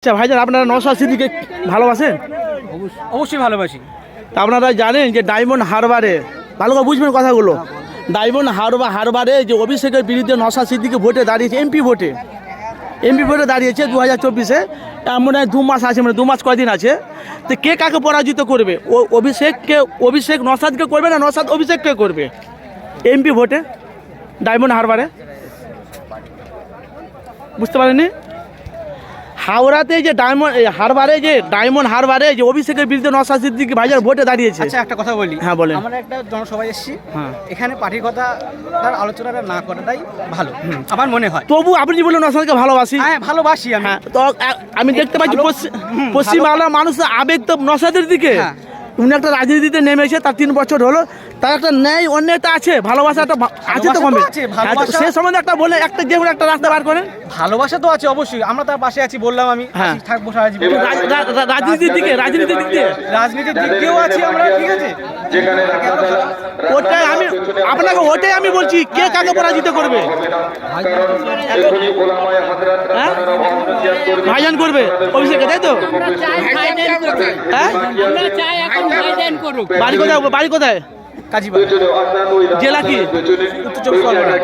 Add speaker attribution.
Speaker 1: আচ্ছা ভাইজান আপনারা নশা সিদ্দিকে ভালোবাসেন?
Speaker 2: অবশ্যই ভালোবাসি।
Speaker 1: তা আপনারা জানেন যে ডায়মন্ড হারবারে ভালো করে বুঝবেন কথাগুলো। ডায়মন্ড হারবার হারবারে যে অভিষেকের বিরুদ্ধে নশা সিদ্দিকে ভোটে দাঁড়িয়েছে এমপি ভোটে। এমপি ভোটে দাঁড়িয়েছে দু হাজার চব্বিশে মনে হয় দু মাস আছে মানে দু মাস কয়দিন আছে। তো কে কাকে পরাজিত করবে? ও অভিষেককে অভিষেক নসাদকে করবে না নসাদ অভিষেককে করবে? এমপি ভোটে ডায়মন্ড হারবারে। বুঝতে পারেননি? হাওড়াতে যে ডায়মন্ড হারবারে যে ডায়মন্ড হারবারে যে অভিষেকের বিরুদ্ধে নশা সিদ্দিকি ভাইজার ভোটে দাঁড়িয়েছে।
Speaker 2: আচ্ছা একটা কথা বলি।
Speaker 1: হ্যাঁ, বলেন।
Speaker 2: আমরা একটা জনসভায় এসেছি।
Speaker 1: হ্যাঁ।
Speaker 2: এখানে পার্টির কথা তার আলোচনাটা না করাটাই ভালো। আমার মনে হয়।
Speaker 1: তবু আপনি যে বললেন নসাদকে ভালোবাসি।
Speaker 2: হ্যাঁ ভালোবাসি আমি।
Speaker 1: হ্যাঁ তো আমি দেখতে পাচ্ছি পশ্চিম বাংলার মানুষের আবেগ তো নসাদের দিকে।
Speaker 2: হ্যাঁ।
Speaker 1: উনি একটা রাজনীতিতে নেমে নেমেছে তার তিন বছর হলো। তার একটা ন্যায় অন্য একটা আছে ভালোবাসা একটা আছে তো কমে
Speaker 2: আছে,
Speaker 1: সে সম্বন্ধে একটা বলে একটা যে একটা রাস্তা বার করেন।
Speaker 2: ভালোবাসা তো আছে অবশ্যই আমরা তার পাশে আছি বললাম আমি
Speaker 1: হ্যাঁ।
Speaker 2: থাকব সারা জীবন।
Speaker 1: রাজনীতির দিকে রাজনীতির দিক দিয়ে।
Speaker 2: রাজনীতির দিক দিয়েও আছি আমরা ঠিক আছে?
Speaker 1: আমি আপনাকে ওটাই আমি বলছি কে কাকে পরাজিত করবে? ভাইজান করবে অভিষেকে তাই তো? হ্যাঁ? বাড়ি কোথায় বাড়ি কোথায়?
Speaker 2: কাজীবাড়ি।
Speaker 1: জেলা কি?
Speaker 2: উত্তর চব্বিশ পরগনা।